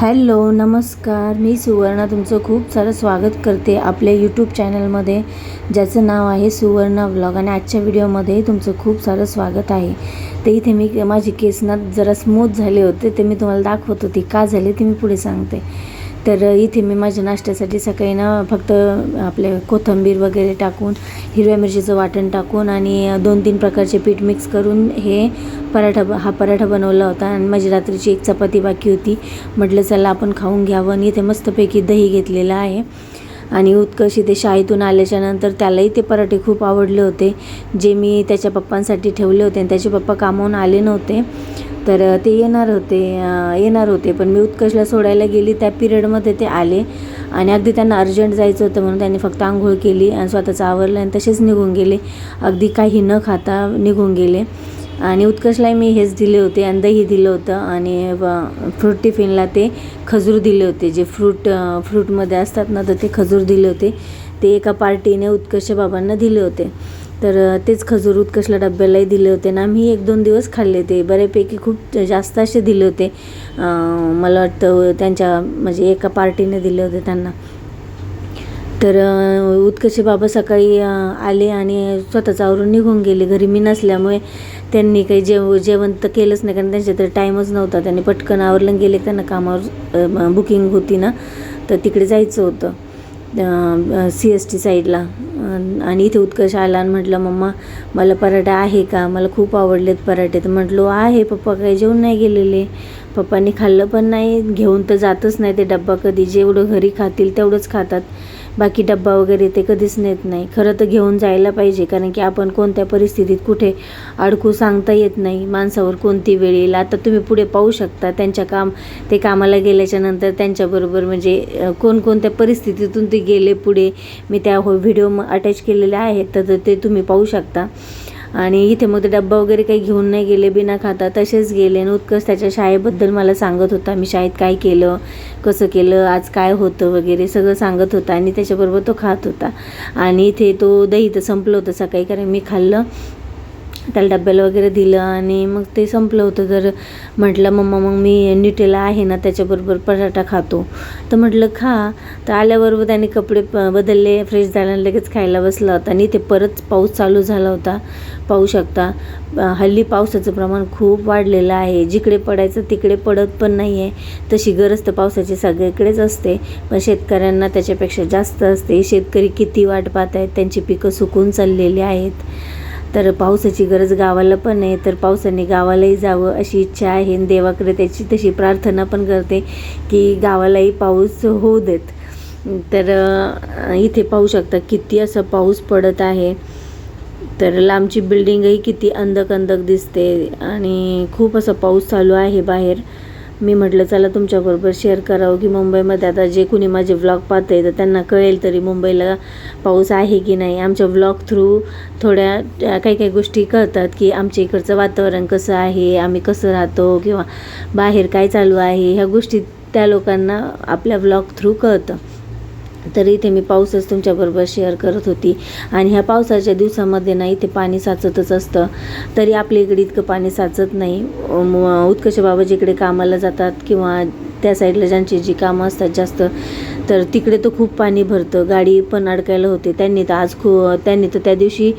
Hello नमस्कार. मी सुवर्णा तुमचं खूप सारं स्वागत करते आपल्या यूट्यूब चॅनलमध्ये ज्याचं नाव आहे सुवर्णा ब्लॉग आणि आजच्या व्हिडिओमध्ये तुमचं खूप सारं स्वागत आहे. ते इथे मी माझी केसनात जरा स्मूथ झाले होते ते मी तुम्हाला दाखवत होती. का झाले ते मी पुढे सांगते. तर इथे मी माझ्या नाश्त्यासाठी सकाळी ना फक्त आपले कोथिंबीर वगैरे टाकून हिरव्या मिरचीचं वाटण टाकून आणि दोन तीन प्रकारचे पीठ मिक्स करून हे पराठा ब हा पराठा बनवला होता आणि माझी रात्रीची एक चपाती बाकी होती. म्हटलं चला आपण खाऊन घ्यावं आणि इथे मस्तपैकी दही घेतलेलं आहे. आणि उत्कर्ष इथे शाळेतून आल्याच्यानंतर त्यालाही ते पराठे खूप आवडले होते. जे मी त्याच्या पप्पांसाठी ठेवले होते आणि त्याचे पप्पा कामावून आले नव्हते. तर ते येणार होते येणार होते. पण मी उत्कर्षला सोडायला गेली. त्या पिरियडमध्ये ते आले आणि अगदी त्यांना अर्जंट जायचं होतं म्हणून त्यांनी फक्त आंघोळ केली आणि स्वतःचं आवरलं आणि तसेच निघून गेले. अगदी काही न खाता निघून गेले. आणि उत्कर्षलाही मी हेच दिले होते आणि दही दिलं होतं आणि फ्रूट टिफिनला ते खजूर दिले होते. जे फ्रूट फ्रूटमध्ये असतात ना तर ते खजूर दिले होते. ते एका पार्टीने उत्कर्ष बाबांना दिले होते. तर तेच खजूर उत्कर्षला डब्यालाही दिले होते ना मी एक दोन दिवस खाल्ले ते बऱ्यापैकी खूप जास्त असे दिले होते. मला वाटतं त्यांच्या म्हणजे एका पार्टीने दिले होते त्यांना. तर उत्कर्ष बाबा सकाळी आले आणि स्वतःच आवरून निघून गेले. घरी मी नसल्यामुळे त्यांनी काही जेव जेवण तर केलंच नाही कारण त्यांच्या तर टाईमच नव्हता. त्यांनी पटकन आवरलं गेले त्यांना कामावर बुकिंग होती ना तर तिकडे जायचं होतं सी एस टी साईडला. आणि इथे उत्कर्ष आला आणि म्हटलं मम्मा मला पराठा आहे का? मला खूप आवडलेत पराठे. तर म्हटलो आहे पप्पा काही जेवण नाही गेलेले. पप्पांनी खाल्लं पण नाही घेऊन तर जातच नाही. ते डब्बा कधी जेवढं घरी खातील तेवढंच खातात. बाकी डब्बा वगैरे ते कधीच नेत नाही. खरं तर घेऊन जायला पाहिजे कारण की आपण कोणत्या परिस्थितीत कुठे अडकू सांगता येत नाही. माणसावर कोणती वेळ येईल? आता तुम्ही पुढे पाहू शकता त्यांच्या काम ते कामाला गेल्याच्यानंतर त्यांच्याबरोबर म्हणजे कोणकोणत्या परिस्थितीतून ते गेले पुढे. मी त्या हो व्हिडिओ अटॅच केलेले आहेत तर ते तुम्ही पाहू शकता. आणि इथे मग ते डब्बा वगैरे काही घेऊन नाही गेले बिना खाता तसेच गेले. आणि उत्कर्ष त्याच्या शाळेबद्दल मला सांगत होता मी शाळेत काय केलं कसं केलं आज काय होतं वगैरे सगळं सांगत होता आणि त्याच्याबरोबर तो खात होता. आणि इथे तो दही तर संपलं होतं सकाळी कारण मी खाल्लं. त्याला डब्याला वगैरे दिलं आणि मग ते संपलं होतं. तर म्हटलं मम्मा मग मी निटेला आहे ना त्याच्याबरोबर पराठा खातो. तर म्हटलं खा. तर आल्याबरोबर त्याने कपडे प बदलले फ्रेश झाल्याने लगेच खायला बसला होता. आणि ते परत पाऊस चालू झाला होता. पाहू शकता हल्ली पावसाचं प्रमाण खूप वाढलेलं आहे. जिकडे पडायचं तिकडे पडत पण नाही आहे तशी गरज तर पावसाची सगळीकडेच असते. पण शेतकऱ्यांना त्याच्यापेक्षा जास्त असते. शेतकरी किती वाट पाहत आहेत त्यांची पिकं सुकून चाललेली आहेत. तर पावसाची गरज गावाला पण आहे तर पावसाने गावालाही जावं अशी इच्छा आहे देवाकडे त्याची तशी प्रार्थना पण करते की गावालाही पाऊस होऊ देत. तर इथे पाहू शकता किती असं पाऊस पडत आहे. तर लांबची बिल्डिंगही किती अंधक अंधक दिसते आणि खूप असं पाऊस चालू आहे बाहेर. मी म्हटलं चला तुमच्याबरोबर शेअर करावं की मुंबईमध्ये आता जे कुणी माझे व्लॉग पाहते तर त्यांना कळेल तरी मुंबईला पाऊस आहे की नाही. आमच्या व्लॉग थ्रू थोड्या काही काही गोष्टी कळतात की आमच्या इकडचं वातावरण कसं आहे आम्ही कसं राहतो किंवा बाहेर काय चालू आहे ह्या गोष्टी त्या लोकांना आपल्या व्लॉग थ्रू कळतं. तर इथे मी पाऊसच तुमच्याबरोबर शेअर करत होती. आणि ह्या पावसाच्या दिवसामध्ये ना इथे पाणी साचतच असतं. तरी आपल्या इकडे इतकं पाणी साचत नाही. उत्कर्ष बाबा जिकडे कामाला जातात किंवा त्या साईडला ज्यांची जी कामं असतात जास्त तर तिकडे तर खूप पाणी भरतं. गाडी पण अडकायला होते. त्यांनी तर आज खू त्यांनी तर त्या दिवशी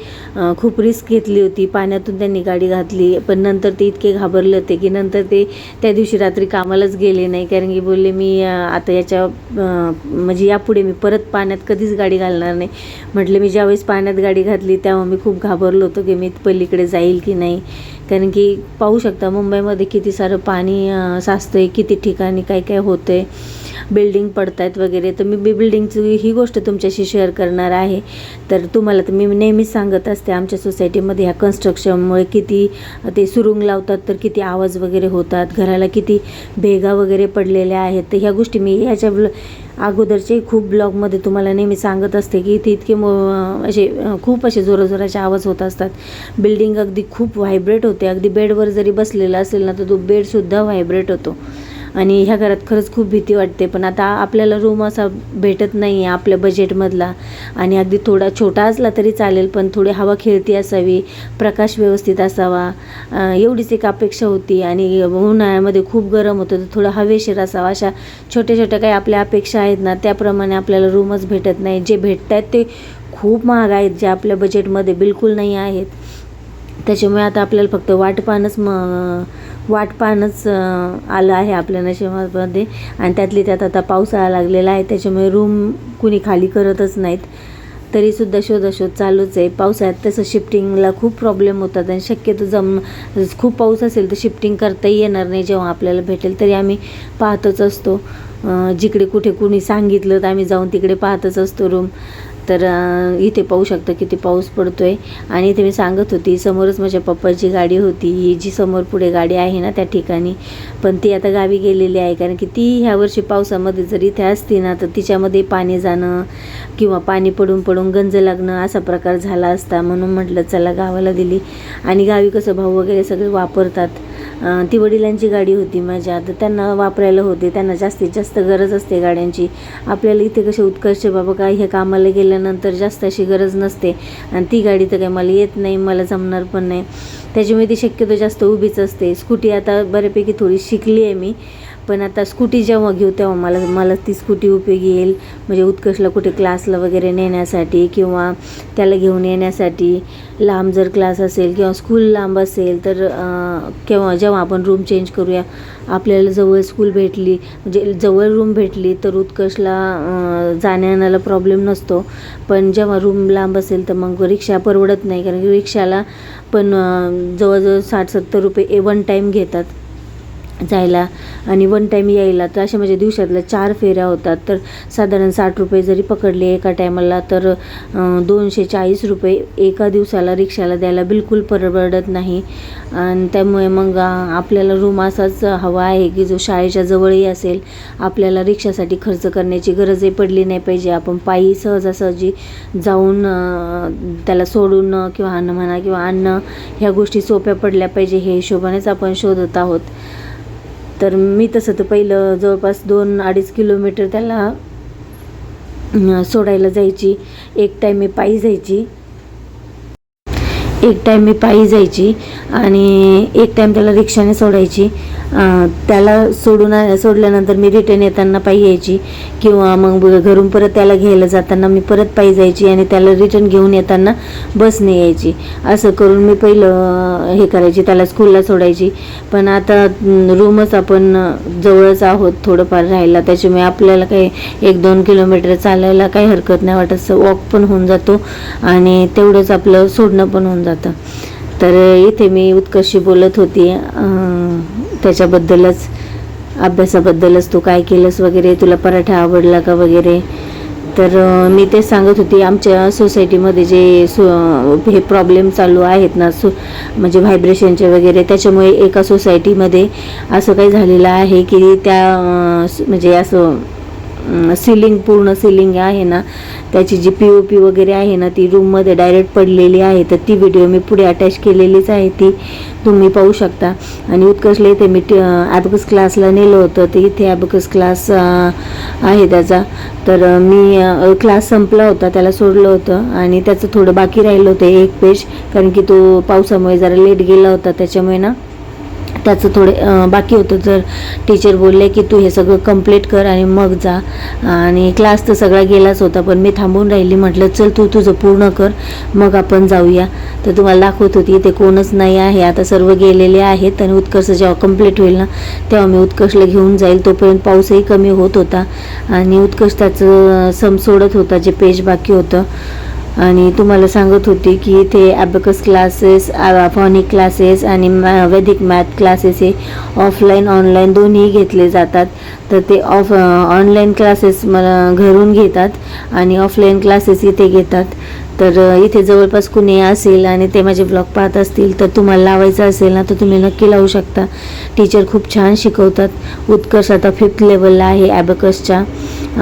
खूप रिस्क घेतली होती. पाण्यातून त्यांनी गाडी घातली. पण नंतर ते इतके घाबरले होते की नंतर ते त्या दिवशी रात्री कामालाच गेले नाही. कारण की बोलले मी आता याच्या म्हणजे यापुढे मी परत पाण्यात कधीच गाडी घालणार नाही. म्हटलं मी ज्यावेळेस पाण्यात गाडी घातली तेव्हा मी खूप घाबरलो होतो की मी पलीकडे जाईल की नाही. कारण की पाहू शकता मुंबईमध्ये किती सारं पाणी साचतं आहे किती ठिकाणी काय काय होतं आहे बिल्डिंग पडत आहेत वगैरे तर मी बी बिल्डिंगची ही गोष्ट तुमच्याशी शेअर करणार आहे. तर तुम्हाला तर मी नेहमीच सांगत असते आमच्या सोसायटीमध्ये ह्या कन्स्ट्रक्शनमुळे किती ते सुरुंग लावतात तर किती आवाज वगैरे होतात घराला किती भेगा वगैरे पडलेल्या आहेत. तर ह्या गोष्टी मी ह्याच्या अगोदरचे खूप ब्लॉगमध्ये तुम्हाला नेहमी सांगत असते की इथे इतके मो असे खूप असे जोराजोराचे आवाज होत असतात. बिल्डिंग अगदी खूप व्हायब्रेट होते. अगदी बेडवर जरी बसलेला असेल ना तर तो बेडसुद्धा व्हायब्रेट होतो. आणि ह्या घरात खरंच खूप भीती वाटते. पण आता आपल्याला रूम असा भेटत नाही आहे आपल्या बजेटमधला आणि अगदी थोडा छोटा असला तरी चालेल पण थोडी हवा खेळती असावी प्रकाश व्यवस्थित असावा एवढीच एक अपेक्षा होती. आणि उन्हाळ्यामध्ये खूप गरम होतं तर थोडं हवेशीर असावा. अशा छोट्या छोट्या काही आपल्या अपेक्षा आहेत ना त्याप्रमाणे आपल्याला रूमच भेटत नाही. जे भेटत आहेत ते खूप महाग आहेत जे आपल्या बजेटमध्ये बिलकुल नाही आहेत. त्याच्यामुळे आता आपल्याला फक्त वाट पाहणंच म वाट पाहणंच आलं आहे आपल्या नशिबामध्ये. आणि त्यातली त्यात आता पावसाळा लागलेला आहे. त्याच्यामुळे रूम कुणी खाली करतच नाहीत. तरीसुद्धा शोधाशोध चालूच आहे. पावसाळ्यात तसं शिफ्टिंगला खूप प्रॉब्लेम होतात. आणि शक्यतो जम खूप पाऊस असेल तर शिफ्टिंग करताही येणार नाही जेव्हा आपल्याला भेटेल. तरी आम्ही पाहतच असतो. जिकडे कुठे कुणी सांगितलं तर आम्ही जाऊन तिकडे पाहतच असतो रूम. तर इथे पाहू शकता किती पाऊस पडतोय. आणि इथे मी सांगत होती समोरच माझ्या पप्पाची गाडी होती. ही जी समोर पुढे गाडी आहे ना त्या ठिकाणी. पण ती आता गावी गेलेली आहे. कारण की ती ह्या वर्षी पावसामध्ये जर इथे असती ना तर तिच्यामध्ये पाणी जाणं किंवा पाणी पडून पडून गंज लागणं असा प्रकार झाला असता. म्हणून म्हटलं चला गावाला दिली. आणि गावी कसं भाऊ वगैरे सगळे वापरतात. ती वडिलांची गाडी होती माझ्या. तर त्यांना वापरायला होते. त्यांना जास्तीत जास्त गरज असते गाड्यांची. आपल्याला इथे कसे उत्कर्ष बाबा काय हे कामाला गेल्यानंतर जास्त अशी गरज नसते. आणि ती गाडी तर काय मला येत नाही मला जमणार पण नाही. त्याच्यामुळे ती शक्यतो जास्त उभीच असते. स्कूटी आता बऱ्यापैकी थोडी शिकली आहे मी. पण आता स्कूटी जेव्हा घेऊ तेव्हा मला मला ती स्कूटी उपयोगी येईल. म्हणजे उत्कर्षला कुठे क्लासला वगैरे नेण्यासाठी किंवा त्याला घेऊन येण्यासाठी लांब जर क्लास असेल किंवा स्कूल लांब असेल तर केव्हा जेव्हा आपण रूम चेंज करूया आपल्याला जवळ स्कूल भेटली म्हणजे जवळ रूम भेटली तर उत्कर्षला अं, जाण्या येण्याला प्रॉब्लेम नसतो. पण जेव्हा रूम लांब असेल तर मग रिक्षा परवडत नाही कारण की रिक्षाला पण जवळजवळ साठ सत्तर रुपये ए वन टाईम घेतात. जायला. आणि वन टाईम यायला तर अशा म्हणजे दिवसातल्या चार फेऱ्या होतात. तर साधारण साठ रुपये जरी पकडले एका टायमाला तर दोनशे चाळीस रुपये एका दिवसाला रिक्षाला द्यायला बिलकुल परवडत नाही. आणि त्यामुळे मग आपल्याला रूम असाच हवा आहे की जो शाळेच्या जवळही असेल आपल्याला रिक्षासाठी खर्च करण्याची गरजही पडली नाही पाहिजे. आपण पायी सहजासहजी जाऊन त्याला सोडून किंवा आणणं म्हणा किंवा आणणं ह्या गोष्टी सोप्या पडल्या पाहिजे. हे हिशोबानेच आपण शोधत आहोत. तर मी तसं तर पहिलं जवळपास दोन अडीच किलोमीटर त्याला सोडायला जायची. एक टाईम मी पायी जायची. एक टाईम मी पायी जायची आणि एक टाईम त्याला रिक्षाने सोडायची. त्याला सोडून सोडल्यानंतर मी रिटर्न येताना पायी यायची किंवा मग घरून परत त्याला घ्यायला जाताना मी परत पायी जायची आणि त्याला रिटर्न घेऊन येताना बसने यायची. असं करून मी पहिलं हे करायची त्याला स्कूलला सोडायची. पण आता रूमच आपण जवळच आहोत थोडंफार राहायला. त्याच्यामुळे आपल्याला काही एक दोन किलोमीटर चालायला काही हरकत नाही वाटत. वॉक पण होऊन जातो आणि तेवढंच आपलं सोडणं पण होऊन जातं. तर इथे मी उत्कर्षी बोलत होती त्याच्याबद्दलच अभ्यासाबद्दलच तू काय केलंस वगैरे तुला पराठा आवडला का वगैरे? तर मी ते सांगत होती आमच्या सोसायटीमध्ये जे सो हे प्रॉब्लेम चालू आहेत ना सो म्हणजे व्हायब्रेशनचे वगैरे त्याच्यामुळे एका सोसायटीमध्ये असं काही झालेलं आहे की त्या म्हणजे असं सिलिंग पूर्ण सिलिंग आहे ना त्याची जी पी ओ पी वगैरे आहे ना ती रूममध्ये डायरेक्ट पडलेली आहे तर ती व्हिडिओ मी पुढे अटॅच केलेलीच आहे ती तुम्ही पाहू शकता. आणि उत्कर्षला इथे मी ॲबकस क्लासला नेलं होतं तर इथे ॲबकस क्लास आहे त्याचा. तर मी क्लास संपला होता त्याला सोडलं होतं आणि त्याचं थोडं बाकी राहिलं होतं एक पेज कारण की तो पावसामुळे जरा लेट गेला होता त्याच्यामुळे ना त्याचं थोडे बाकी होतं. जर टीचर बोलले की तू हे सगळं कंप्लीट कर आणि मग जा. आणि क्लास तर सगळा गेलाच होता पण मी थांबून राहिली. म्हटलं चल तू तुझं पूर्ण कर मग आपण जाऊया. तर तुम्हाला दाखवत होती इथे कोणच नाही आहे. आता सर्व गेलेले आहेत आणि उत्कर्ष जेव्हा कंप्लीट होईल ना तेव्हा मी उत्कर्षला घेऊन जाईल. तोपर्यंत पाऊसही कमी होत होता आणि उत्कर्ष त्याचं सम सोडत होता जे पेज बाकी होतं. आणि तुम्हाला सांगत होती की इथे ॲबकस क्लासेस फॉनिक क्लासेस आणि मॅ वैदिक मॅथ क्लासेस हे ऑफलाईन ऑनलाईन दोन्ही घेतले जातात. तर ते ऑफ ऑनलाईन क्लासेस मला घरून घेतात आणि ऑफलाईन क्लासेस इथे घेतात. तर इथे जवळपास कुणी असेल आणि ते माझे ब्लॉग पाहत असतील तर तुम्हाला लावायचं असेल ना तर तुम्ही नक्की लावू शकता. टीचर खूप छान शिकवतात. उत्कर्ष आता फिफ्थ लेवलला आहे ॲबकसच्या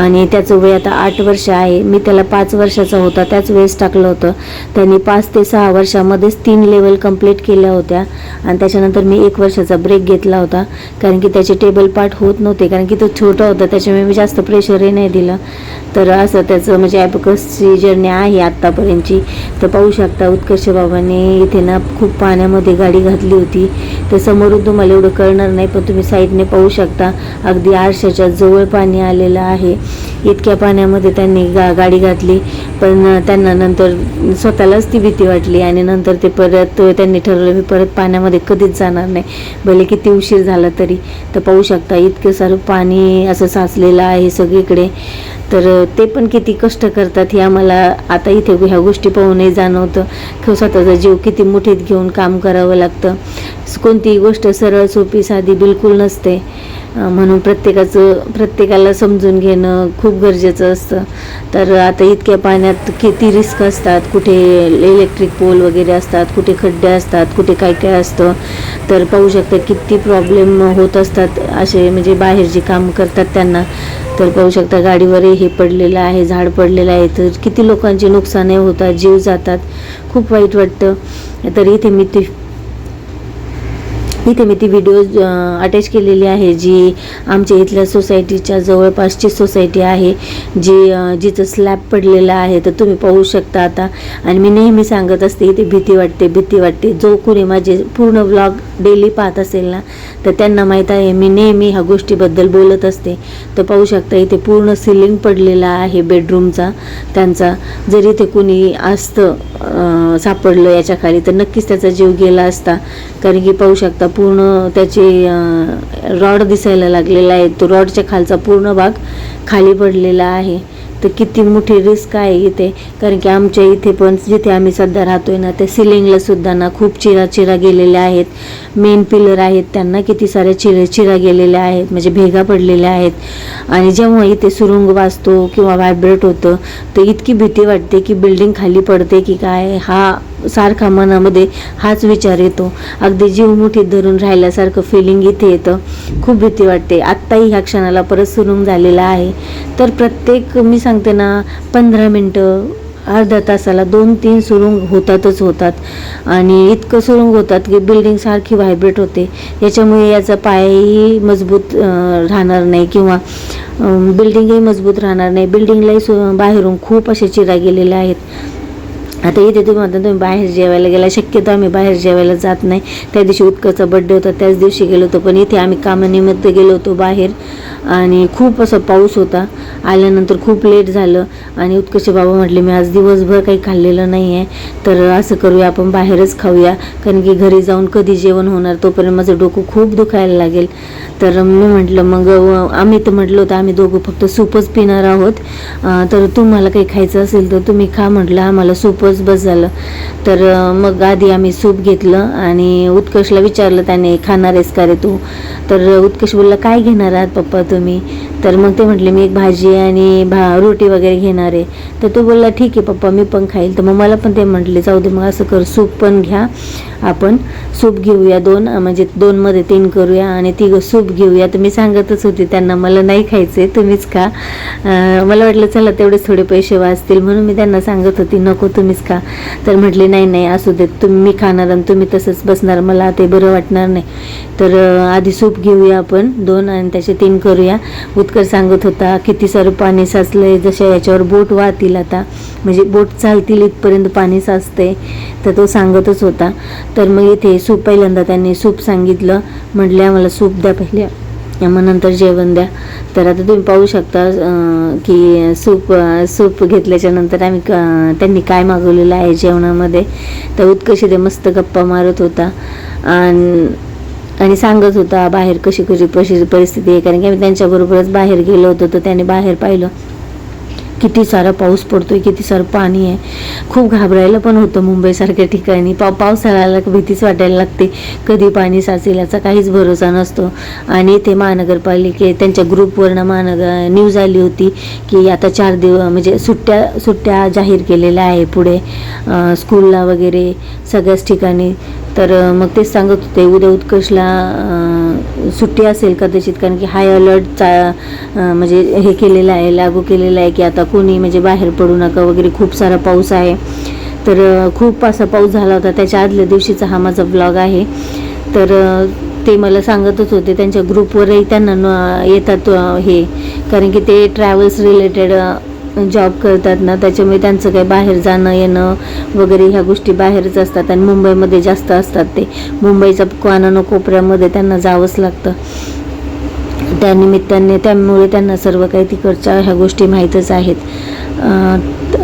आणि त्याचं वय आता आठ वर्ष आहे. मी त्याला पाच वर्षाचा होता त्याच वेळेस टाकलं होतं. त्यांनी पाच ते सहा वर्षामध्येच तीन लेवल कंप्लीट केल्या होत्या. आणि त्याच्यानंतर मी एक वर्षाचा ब्रेक घेतला होता. कारण की त्याचे टेबल पार्ट होत नव्हते. कारण की तो छोटा होता त्याच्यामुळे मी जास्त प्रेशरही नाही दिलं. तर असं त्याचं म्हणजे ॲबकसची जर्नी आहे यांची. तर पाहू शकता उत्कर्ष बाबाने इथे ना खूप पाण्यामध्ये गाडी घातली होती. तर समोरून तुम्हाला एवढं कळणार नाही पण तुम्ही साईडने पाहू शकता अगदी आरशाच्या जवळ पाणी आलेलं आहे. इतक्या पाण्यामध्ये त्यांनी गा गाडी घातली पण त्यांना नंतर स्वतःलाच ती भीती वाटली आणि नंतर ते परत त्यांनी ठरवलं मी परत पाण्यामध्ये कधीच जाणार नाही. भले किती उशीर झाला तरी. तर पाहू शकता इतकं सारं पाणी असं साचलेलं आहे सगळीकडे. तर ते पण किती कष्ट करतात हे आम्हाला आता इथे ह्या गोष्टी पाहूनही जाणवतं. किंवा स्वतःचा जीव किती मुठीत घेऊन काम करावं लागतं. कोणतीही गोष्ट सरळ सोपी साधी बिलकुल नसते. म्हणून प्रत्येकाचं प्रत्येकाला समजून घेणं खूप गरजेचं असतं. तर आता इतक्या पाण्यात किती रिस्क असतात. कुठे इलेक्ट्रिक पोल वगैरे असतात कुठे खड्डे असतात कुठे काय काय असतं. तर पाहू शकता किती प्रॉब्लेम होत असतात असे म्हणजे बाहेर जे काम करतात त्यांना. तर पाहू शकता. गाडीवरही हे पडलेलं आहे झाड पडलेलं आहे. तर किती लोकांचे नुकसानही होतात जीव जातात. खूप वाईट वाटतं. तर इथे मी ती इथे मी ती व्हिडिओ अटॅच केलेली आहे जी आमच्या इथल्या सोसायटीच्या जवळपासची सोसायटी आहे जी जिचं स्लॅब पडलेला आहे तर तुम्ही पाहू शकता आता. आणि मी नेहमी सांगत असते इथे भीती वाटते भीती वाटते. जो कोणी माझे पूर्ण ब्लॉग डेली पाहत असेल ना तर त्यांना माहीत आहे मी नेहमी ह्या गोष्टीबद्दल बोलत असते. तर पाहू शकता इथे पूर्ण सिलिंग पडलेला आहे बेडरूमचा त्यांचा. जर इथे कुणी असतं सापडलं याच्या खाली तर नक्कीच त्याचा जीव गेला असता. कारण की पाहू शकता पूर्ण त्याचे रॉड दिसायला लागलेला आहे. तो रॉडच्या खालचा पूर्ण भाग खाली पडलेला आहे. तर किती मोठी रिस्क आहे इथे. कारण की आमच्या इथे पण जिथे आम्ही सध्या राहतोय ना त्या सिलिंगला सुद्धा ना खूप चिरा चिरा गेलेल्या आहेत. मेन पिलर आहेत त्यांना किती साऱ्या चिरे चिरा गेलेल्या आहेत म्हणजे भेगा पडलेल्या आहेत. आणि जेव्हा इथे सुरुंग वाजतो किंवा व्हायब्रेट होतं तर इतकी भीती वाटते की बिल्डिंग खाली पडते की काय? हा सारखा मनामध्ये हाच विचार येतो. अगदी जीव मुठीत धरून राहिल्यासारखं फिलिंग इथे येतं. खूप भीती वाटते. आत्ताही ह्या क्षणाला परत सुरुंग झालेला आहे. तर प्रत्येक मी सांगते ना पंधरा मिनटं अर्ध्या तासाला दोन तीन सुरुंग होतातच होतात. आणि इतकं सुरुंग होतात की बिल्डिंग सारखी व्हायब्रेट होते. याच्यामुळे याचा पायही मजबूत राहणार नाही किंवा बिल्डिंगही मजबूत राहणार नाही. बिल्डिंगलाही सु बाहेरून खूप असे चिरा गेलेल्या आहेत. आता इथे तुम्ही म्हणता तुम्ही बाहेर जेवायला गेला. शक्यतो आम्ही बाहेर जेवायला जात नाही. त्या दिवशी उत्कचा बड्डे होता त्याच दिवशी गेलो होतो. पण इथे आम्ही कामानिमित्त गेलो होतो बाहेर. आणि खूप असं पाऊस होता. आल्यानंतर खूप लेट झालं. आणि उत्कर्ष बाबा म्हटले मी आज दिवसभर काही खाल्लेलं नाही आहे तर असं करूया आपण बाहेरच खाऊया. कारण की घरी जाऊन कधी जेवण होणार? तोपर्यंत माझं डोकं खूप दुखायला लागेल. तर मी म्हटलं मग आम्ही तर म्हटलं होतं आम्ही दोघं फक्त सूपच पिणार आहोत. तर तुम्हाला काही खायचं असेल तर तुम्ही खा म्हटलं. आम्हाला सूपच बस झालं तर मग आधी आम्ही सूप घेतलं आणि उत्कर्षला विचारलं त्याने खाणार आहेस का रे तू? तर उत्कर्ष बोलला काय घेणार आहात पप्पा तुम्ही? तर मग ते म्हटले मी एक भाजी आणि भा रोटी वगैरे घेणार आहे. तर तो बोलला ठीक आहे पप्पा मी पण खाईल. तर मग मला पण ते म्हटले जाऊ दे मग असं कर सूप पण घ्या. आपण सूप घेऊया. दोन म्हणजे दोनमध्ये तीन करूया आणि तिघं सूप घेऊया. तर मी सांगतच होते त्यांना मला नाही खायचे तुम्हीच खा. मला वाटलं चला तेवढेच थोडे पैसे वाचतील. म्हणून मी त्यांना सांगत होती नको तुम्हीच खा. तर म्हटले नाही नाही असू देत तुम्ही मी खाणार आणि तुम्ही तसंच बसणार मला ते बरं वाटणार नाही. तर आधी सूप घेऊया आपण दोन आणि त्याचे तीन करूया. उत्कर सांगत होता किती सारं पाणी साचलंय जशा याच्यावर बोट वाहतील आता. म्हणजे बोट चालतील इथपर्यंत पाणी साचते तर तो सांगतच होता. तर मग इथे सूप पहिल्यांदा त्यांनी सूप सांगितलं. म्हटले आम्हाला सूप द्या पहिल्या मग नंतर जेवण द्या. तर आता तुम्ही पाहू शकता की सूप सूप घेतल्याच्या नंतर आम्ही क- त्यांनी काय मागवलेलं आहे जेवणामध्ये. तर उत्कर्ष ते मस्त गप्पा मारत होता. आणि आणि सांगत होता बाहेर कशी कशी कशी परिस्थिती आहे? कारण की आम्ही त्यांच्याबरोबरच बाहेर गेलो होतो तर त्याने बाहेर पाहिलं. किती सारा पाऊस पडतोय किती सारं पाणी आहे. खूप घाबरायला पण होतं मुंबईसारख्या ठिकाणी. पाव पावसाळ्याला आला भीतीच वाटायला लागते. कधी पाणी साचेल याचा काहीच भरोसा नसतो. आणि इथे महानगरपालिके त्यांच्या ग्रुपवरनं महानगर न्यूज आली होती की आता चार दिवस म्हणजे सुट्ट्या सुट्ट्या जाहीर केलेल्या आहे पुढे. स्कूलला वगैरे सगळ्याच ठिकाणी. तर मग तेच सांगत होते उद्या उत्कर्षला सुट्टी असेल कदाचित कारण की हाय अलर्टचा म्हणजे हे केलेलं आहे लागू केलेलं आहे की आता कोणी म्हणजे बाहेर पडू नका वगैरे खूप सारा पाऊस आहे. तर खूप असा पाऊस झाला होता. त्याच्या आदल्या दिवशीचा हा माझा ब्लॉग आहे. तर ते मला सांगतच होते. त्यांच्या ग्रुपवरही त्यांना न येतात हे. कारण की ते ट्रॅव्हल्स रिलेटेड जॉब करतात ना त्याच्यामुळे त्यांचं काही बाहेर जाणं येणं वगैरे ह्या गोष्टी बाहेरच असतात आणि मुंबईमध्ये जास्त असतात ते. मुंबईच्या कानानं कोपऱ्यामध्ये त्यांना जावंच लागतं. त्यानिमित्ताने त्यामुळे त्यांना सर्व काही तिकडच्या ह्या गोष्टी माहीतच आहेत.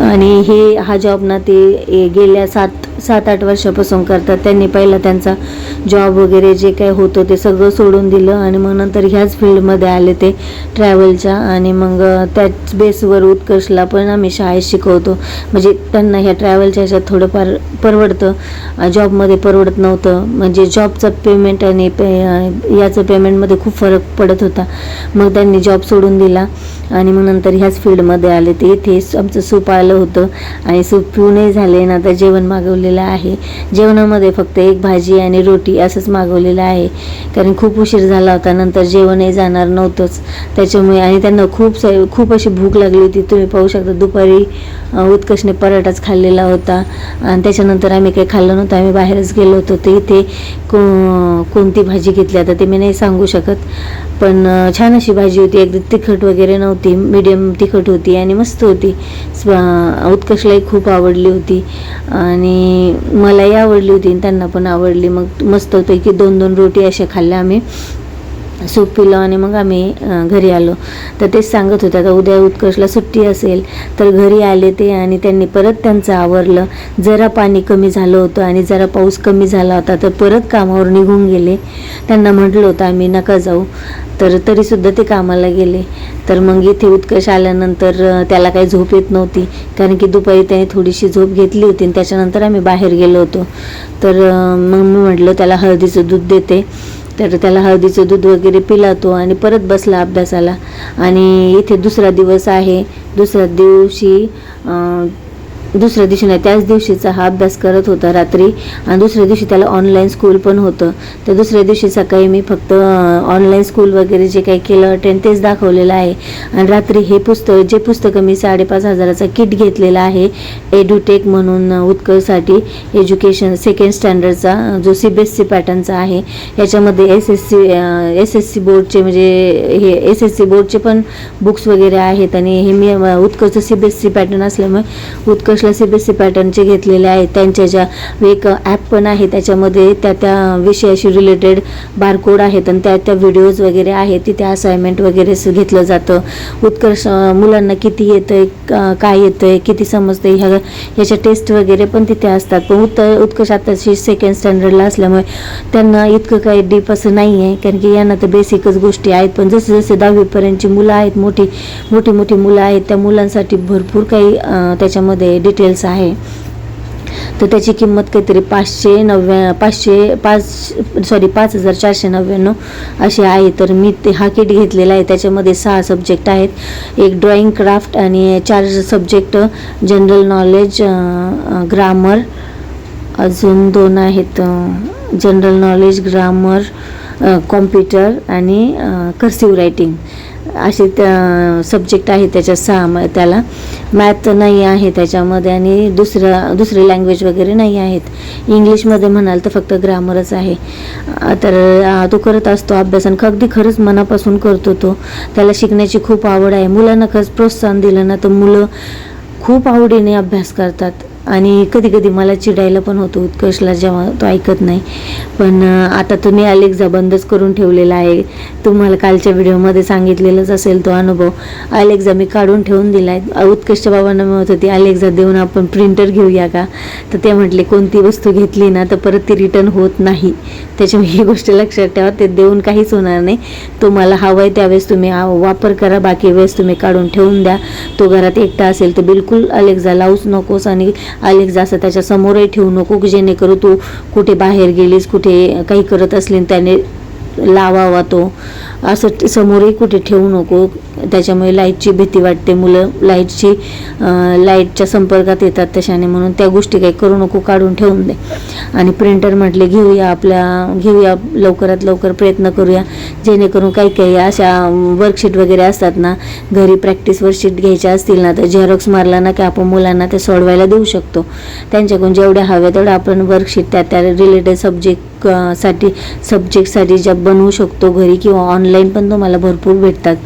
आणि हे हा जॉब ना ते ए- गेल्या सात सात आठ वर्षापासून करतात. त्यांनी पहिला त्यांचा जॉब वगैरे जे काही होतं ते सगळं सोडून दिलं आणि मग नंतर ह्याच फील्डमध्ये आले ते ट्रॅव्हलच्या आणि मग त्याच बेसवर उत्कर्षला पण आम्ही शाळेत शिकवतो. म्हणजे त्यांना ह्या ट्रॅव्हलच्या ह्याच्यात थोडंफार परवडतं. जॉबमध्ये परवडत नव्हतं. म्हणजे जॉबचं पेमेंट आणि पे याचं पेमेंटमध्ये खूप फरक पडत होता. मग त्यांनी जॉब सोडून दिला आणि मग नंतर ह्याच फील्डमध्ये आले ते. इथे आमचं सूप आलं होतं आणि सूप पिऊनही झाले ना आता जेवण मागवलेलं आहे. जेवणामध्ये फक्त एक भाजी आणि रोटी असंच मागवलेलं आहे. कारण खूप उशीर झाला होता नंतर जेवणही जाणार नव्हतंच. त्याच्यामुळे आणि त्यांना खूप स खूप अशी भूक लागली होती. तुम्ही पाहू शकता दुपारी उत्कशने उत्कर्षने पराठाच खाल्लेला होता. आणि त्याच्यानंतर आम्ही काही खाल्लं नव्हतं. आम्ही बाहेरच गेलो होतो. ते इथे को कोणती भाजी घेतली? आता ते मी नाही सांगू शकत. पण छान अशी भाजी होती. अगदी तिखट वगैरे नव्हती. मीडियम तिखट होती आणि मस्त होती. उत्कर्षलाही खूप आवडली होती. आणि मलाही आवडली होती आणि त्यांना पण आवडली. मग मस्तपैकी दोन दोन रोटी अशा खाल्ल्या आम्ही. सूप पिलं आणि मग आम्ही घरी आलो. तर तेच सांगत होते आता उद्या उत्कर्षला सुट्टी असेल तर घरी आले ते आणि त्यांनी परत त्यांचं आवरलं. जरा पाणी कमी झालं होतं आणि जरा पाऊस कमी झाला होता तर परत कामावर निघून गेले. त्यांना म्हटलं होतं आम्ही नका जाऊ. तर तरीसुद्धा ते कामाला गेले. तर मग इथे उत्कर्ष आल्यानंतर त्याला काही झोप येत नव्हती. कारण की दुपारी त्याने थोडीशी झोप घेतली होती आणि त्याच्यानंतर आम्ही बाहेर गेलो होतो. तर मग मी म्हटलं त्याला हळदीचं दूध देते. तर त्याला हळदीचं दूध वगैरे पिला तो आणि परत बसला अभ्यासाला. आणि इथे दुसरा दिवस आहे. दुसऱ्या दिवशी दुसऱ्या दिवशी नाही त्याच दिवशीचा हा अभ्यास करत होता रात्री. आणि दुसऱ्या दिवशी त्याला ऑनलाईन स्कूल पण होतं. तर दुसऱ्या दिवशी सकाळी मी फक्त ऑनलाईन स्कूल वगैरे जे काही केलं अटेंड तेच दाखवलेलं आहे. आणि रात्री हे पुस्तक जे पुस्तकं मी साडेपाच हजाराचा किट घेतलेला आहे एड्युटेक म्हणून उत्कळसाठी एज्युकेशन सेकंड स्टँडर्डचा जो सी बी एस सी पॅटर्नचा आहे याच्यामध्ये S S C S S C बोर्डचे म्हणजे हे एस एस सी बोर्डचे पण बुक्स वगैरे आहेत. आणि हे मी Utkarsh C B S C pattern असल्यामुळे उत्कर्ष उत्कर्षला सी बी एस सी पॅटर्नचे घेतलेले आहेत. त्यांच्या ज्या एक ॲप पण आहे त्याच्यामध्ये त्या त्या विषयाशी रिलेटेड बारकोड आहेत आणि त्या त्या व्हिडिओज वगैरे आहेत. तिथे असाइनमेंट वगैरे स- घेतलं जातं. उत्कर्ष मुलांना किती येतं आहे काय येतं आहे किती समजतं आहे ह्या ह्याच्या टेस्ट वगैरे पण तिथे असतात. पण उत्तर उत्कर्ष आताशी सेकंड स्टँडर्डला असल्यामुळे त्यांना इतकं काही डीप असं नाही आहे कारण की यांना तर बेसिकच गोष्टी आहेत. पण जसे जसे दहावीपर्यंतची मुलं आहेत मोठी मोठी मोठी मुलं आहेत त्या मुलांसाठी भरपूर काही त्याच्यामध्ये डिटेल डिटेल्स आहे. तर त्याची किंमत काहीतरी पाचशे नव्या पाचशे पाच सॉरी पाच हजार चारशे नव्याण्णव अशी आहे. तर मी ते हा किट घेतलेला आहे. त्याच्यामध्ये सहा सब्जेक्ट आहेत. एक ड्रॉइंग क्राफ्ट आणि चार सब्जेक्ट जनरल नॉलेज ग्रामर अजून दोन आहेत. जनरल नॉलेज ग्रामर कॉम्प्युटर आणि कर्सिव्ह रायटिंग असे त्या सब्जेक्ट आहेत त्याच्यात सहा म- त्याला. मॅथ नाही आहे त्याच्यामध्ये आणि दुसरा दुसरे लँग्वेज वगैरे नाही आहेत. इंग्लिशमध्ये म्हणाल तर फक्त ग्रामरच आहे. तर तो करत असतो अभ्यास आणि अगदी खरंच मनापासून करतो तो. त्याला शिकण्याची खूप आवड आहे. मुलांना खरंच प्रोत्साहन दिलं ना तर मुलं खूप आवडीने अभ्यास करतात. आणि कधी कधी मला चिडायला पण होतो उत्कर्षला जेव्हा तो ऐकत नाही. पण आता तुम्ही अलेक्झा बंदच करून ठेवलेला आहे. तुम्हाला कालच्या व्हिडिओमध्ये सांगितलेलंच असेल तो अनुभव. अलेक्झा मी काढून ठेवून दिला आहे उत्कर्षच्या बाबांना म्हणत होती अलेक्झा देऊन आपण प्रिंटर घेऊया का? तर ते म्हटले कोणती वस्तू घेतली ना तर परत ती रिटर्न होत नाही. त्याच्यामुळे ही गोष्ट लक्षात ठेवा ते देऊन काहीच होणार नाही. तुम्हाला हवं आहे त्यावेळेस तुम्ही वापर करा बाकी वेळेस तुम्ही काढून ठेवून द्या. तो घरात एकटा असेल तर बिलकुल अलेक्झा लावूच नकोस आणि अलेक्झा असं त्याच्या समोरही ठेवू नको की जेणेकरून तू कुठे बाहेर गेलीस कुठे काही करत असली त्याने लावावा तो. असं समोरही कुठे ठेवू नको. त्याच्यामुळे लाईटची भीती वाटते. मुलं लाईटची लाईटच्या संपर्कात येतात तशाने म्हणून त्या गोष्टी काही करू नको काढून ठेवून दे. आणि प्रिंटर म्हटले घेऊया आपल्या घेऊया लवकरात लवकर प्रयत्न करूया. जेणेकरून काही काही अशा वर्कशीट वगैरे असतात ना घरी प्रॅक्टिस वर्कशीट घ्यायच्या असतील ना तर झेरॉक्स मारला ना की आपण मुलांना ते सोडवायला देऊ शकतो. त्यांच्याकडून जेवढ्या हव्या तेवढ्या आपण वर्कशीट त्या त्या रिलेटेड सब्जेक्टसाठी सब्जेक्टसाठी ज्या बनवू शकतो घरी किंवा ऑनलाईन पण तुम्हाला भरपूर भेटतात.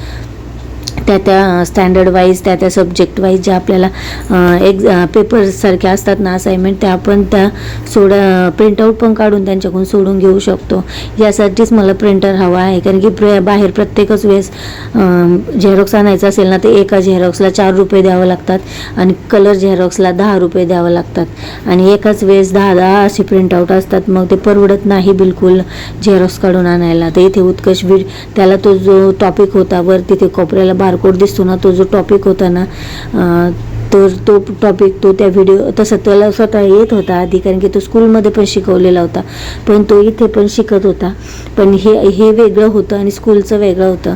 त्या त्या स्टँडर्ड वाईज त्या त्या सब्जेक्ट वाईज ज्या आपल्याला एक पेपरसारख्या असतात ना असाइनमेंट त्या आपण त्या सोडा प्रिंटआउट पण काढून त्यांच्याकडून सोडून घेऊ शकतो. यासाठीच मला प्रिंटर हवा आहे. कारण की प्र बाहेर प्रत्येकच वेळेस झेरॉक्स आणायचं असेल ना ते एका झेरॉक्सला चार रुपये द्यावं लागतात आणि कलर झेरॉक्सला दहा रुपये द्यावं लागतात. आणि एकाच वेळेस दहा दहा असे प्रिंटआउट असतात. मग ते परवडत नाही बिलकुल झेरॉक्स काढून आणायला. तर इथे उत्कर्ष बीड त्याला तो जो टॉपिक होता वर तिथे कोपऱ्याला बार बारकोड दिसतो ना तो जो टॉपिक होता ना तर तो टॉपिक तो त्या व्हिडिओ तसं त्याला स्वतः येत होता आधी कारण की तो स्कूलमध्ये पण शिकवलेला होता. पण तो इथे पण शिकत होता. पण हे हे वेगळं होतं आणि स्कूलचं वेगळं होतं.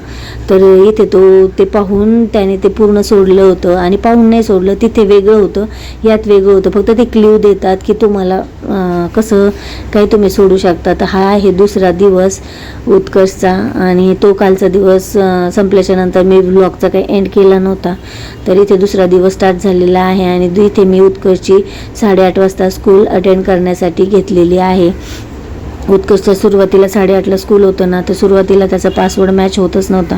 तर इथे तो ते पाहून त्याने ते पूर्ण सोडलं होतं. आणि पाहून नाही सोडलं तिथे वेगळं होतं. यात वेगळं होतं. फक्त ते क्ल्यू देतात की तुम्हाला कसं काही तुम्ही सोडू शकता. तर हा आहे दुसरा दिवस उत्कर्षचा आणि तो कालचा दिवस संपल्याच्या नंतर मी ब्लॉगचा काही एंड केला नव्हता. तर इथे दुसरा दिवस स्टार्ट झालेला आहे आणि इथे मी उत्कर्षची साडेआठ वाजता स्कूल अटेंड करण्यासाठी घेतलेली आहे. उत्कृष्ट सुरुवातीला साडेआठला स्कूल होतं ना तर सुरुवातीला त्याचा पासवर्ड मॅच होतच नव्हता.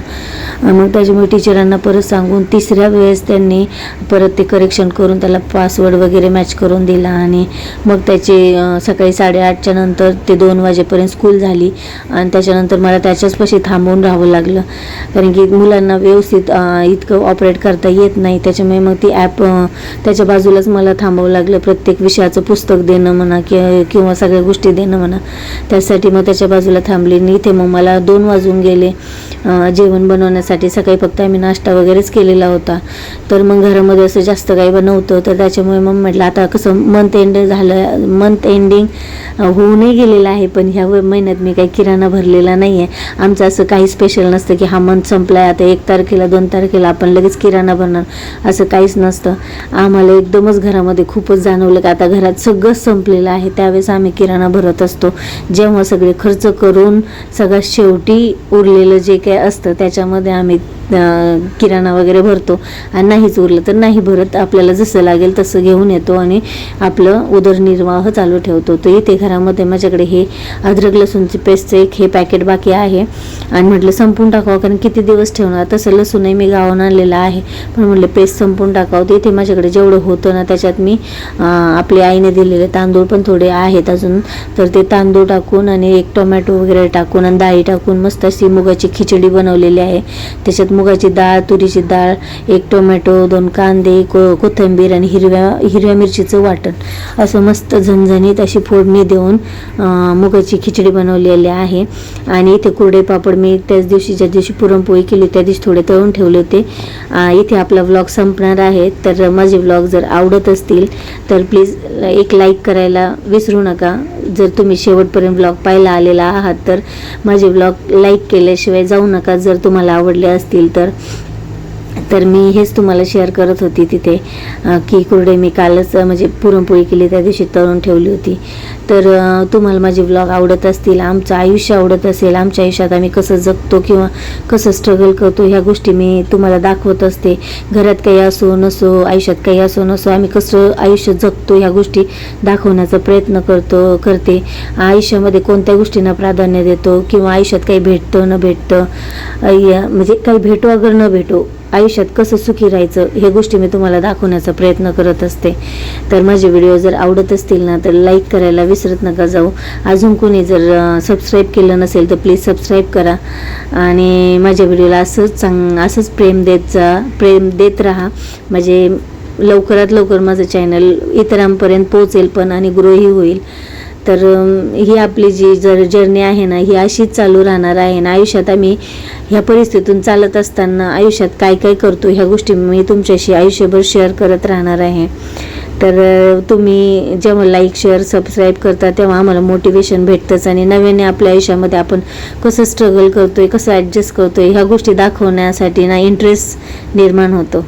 मग त्याच्यामुळे टीचरांना परत सांगून तिसऱ्या वेळेस त्यांनी परत ते करेक्शन करून त्याला पासवर्ड वगैरे मॅच करून दिला आणि मग त्याचे सकाळी साडेआठच्या नंतर ते दोन वाजेपर्यंत स्कूल झाली आणि त्याच्यानंतर मला त्याच्याचपाशी थांबून राहावं लागलं. कारण की मुलांना व्यवस्थित इतकं ऑपरेट करता येत नाही. त्याच्यामुळे मग ती ॲप त्याच्या बाजूलाच मला थांबावं लागलं. प्रत्येक विषयाचं पुस्तक देणं म्हणा किंवा सगळ्या गोष्टी देणं म्हणा. त्यासाठी मग त्याच्या बाजूला थांबली आणि इथे मग मला दोन वाजून गेले. जेवण बनवण्यासाठी सकाळी फक्त आम्ही नाश्ता वगैरेच केलेला होता. तर मग घरामध्ये असं जास्त काही बनवतं तर त्याच्यामुळे मग म्हटलं आता कसं मंथ एंड झालं मंथ एंडिंग होऊनही गेलेलं आहे. पण ह्या महिन्यात मी काही किराणा भरलेला नाही आहे आमचं असं काही स्पेशल नसतं की हा मंथ संपला आहे आता एक तारखेला दोन तारखेला आपण लगेच किराणा भरणार. असं काहीच नसतं. आम्हाला एकदमच घरामध्ये खूपच जाणवलं की आता घरात सगळंच संपलेलं आहे. त्यावेळेस आम्ही किराणा भरत असतो. जेव्हा सगळे खर्च करून सगळ्यात शेवटी उरलेलं जे काय असतं त्याच्यामध्ये आम्ही किराणा वगैरे भरतो. आणि नाहीच उरलं तर नाही भरत. आपल्याला जसं लागेल तसं घेऊन येतो आणि आपलं उदरनिर्वाह चालू ठेवतो. तर इथे घरामध्ये माझ्याकडे हे अद्रक लसूणची पेस्टचं एक हे पॅकेट बाकी आहे. आणि म्हटलं संपून टाकावं कारण किती दिवस ठेवणार? तसं लसूणही मी गावाहून आणलेलं आहे. पण म्हटलं पेस्ट संपून टाकावं. तर इथे माझ्याकडे जेवढं होतं ना त्याच्यात मी आपल्या आईने दिलेले तांदूळ पण थोडे आहेत अजून. तर ते तांदूळ टाकून आणि एक टोमॅटो वगैरे टाकून आणि डाळी टाकून मस्त अशी मुगाची खिचडी बनवलेली आहे. त्याच्यात मुगाची डाळ तुरीची डाळ एक टोमॅटो दोन कांदे को कोथिंबीर आणि हिरव्या हिरव्या मिरचीचं वाटण. असं मस्त झणझणीत अशी फोडणी देऊन मुगाची खिचडी बनवलेली आहे. आणि इथे कुरडे पापड मी त्याच दिवशी ज्या दिवशी पुरणपोळी केली त्या दिवशी थोडे तळून ठेवले होते. इथे आपला व्लॉग संपणार आहे. तर माझे व्लॉग जर आवडत असतील तर प्लीज एक लाईक करायला विसरू नका. जर तुम्ही शेवटपर्यंत ब्लॉग पाहायला आलेला आहात तर माझे ब्लॉग लाईक केल्याशिवाय जाऊ नका. जर तुम्हाला आवडले असतील तर तर मी हेच तुम्हाला शेअर करत होती तिथे की कुरडे मी कालच म्हणजे पुरणपोळी केली त्या दिवशी तळून ठेवली होती. तर तुम्हाला माझे ब्लॉग आवडत असतील आमचं आयुष्य आवडत असेल आमच्या आयुष्यात आम्ही कसं जगतो किंवा कसं स्ट्रगल करतो ह्या गोष्टी मी तुम्हाला दाखवत असते. घरात काही असो नसो आयुष्यात काही असो नसो आम्ही कसं आयुष्य जगतो ह्या गोष्टी दाखवण्याचा प्रयत्न करतो करते. आयुष्यामध्ये कोणत्या गोष्टींना प्राधान्य देतो किंवा आयुष्यात काही भेटतं न भेटतं म्हणजे काही भेटो अगर न भेटो आयुष्यात कसं सुखी राहायचं हे गोष्टी मी तुम्हाला दाखवण्याचा प्रयत्न करत असते. तर माझे व्हिडिओ जर आवडत असतील ना तर लाईक करायला विसरत नका जाऊ. अजून कोणी जर सबस्क्राईब केलं नसेल तर प्लीज सबस्क्राईब करा. आणि माझ्या व्हिडिओला असंच चांग असंच प्रेम देत जा प्रेम देत राहा. म्हणजे लवकरात लवकर माझं चॅनल इतरांपर्यंत पोहोचेल पण आणि ग्रोही होईल. तर ही आपली जी जर जर्नी आहे ना ही अशीच चालू राहणार आहे ना आयुष्यात आम्ही ह्या परिस्थितीतून चालत असताना आयुष्यात काय काय करतो ह्या गोष्टी मी तुमच्याशी आयुष्यभर शेअर करत राहणार आहे. तर तुम्ही जेव्हा लाईक शेअर सबस्क्राईब करता तेव्हा आम्हाला मोटिवेशन भेटतंच आणि नव्याने आपल्या आयुष्यामध्ये आपण कसं स्ट्रगल करतोय कसं ॲडजस्ट करतोय ह्या गोष्टी दाखवण्यासाठी ना इंटरेस्ट निर्माण होतो.